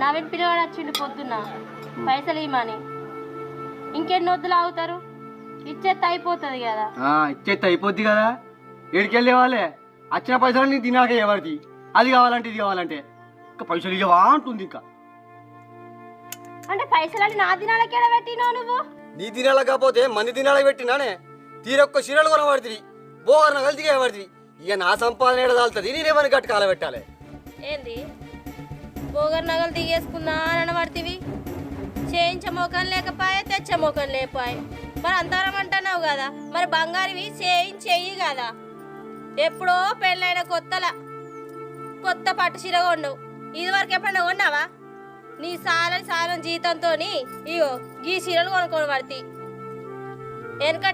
నవీన్ పిల్లవాడు వచ్చిండు పొద్దున్న. పైసలు ఇమ్మని ఇంకెన్ని వద్దులు ఆగుతారు? ఇచ్చేస్తే అయిపోతుంది కదా. ఆ, ఇచ్చేస్తే అయిపోద్ది కదా. ఏడికెళ్ళే వాళ్ళే వచ్చిన పైసలు నీ తినాక ఎవరిది? అది కావాలంటే ఇది కావాలంటే. ఇంకా పైసలు ఇవ్వవా అంటుంది ఇంకా. అంటే పైసలు నా దినాలకి పెట్టినావు నువ్వు? నీ తినాల కాకపోతే మంది తినాల పెట్టినానే. తీరొక్క చీరలు కొనబడుతుంది బోగర్ నగలు దిగబడుతుంది ఇక నా సంపాదన ఏడ తాలుతుంది నేనేమని గట్టి కాల పెట్టాలి ఏంది? బోగర్ నగలు దిగేసుకున్నా అని అనబడితివి చేయించ మోకం లేకపోయే తెచ్చ మోకం లేపాయి మరి అంతరం అంటున్నావు కదా? మరి బంగారువి చేయించేయి కదా? ఎప్పుడో పెళ్ళైన కొత్తల కొత్త పట్టు చీర కొండవు ఇదివరకు ఎప్పుడైనా కొన్నావా? నీ సాలని సాలం జీతంతో ఇగో గీ చీరలు కొనుక్కొని పడతాయి వెనకట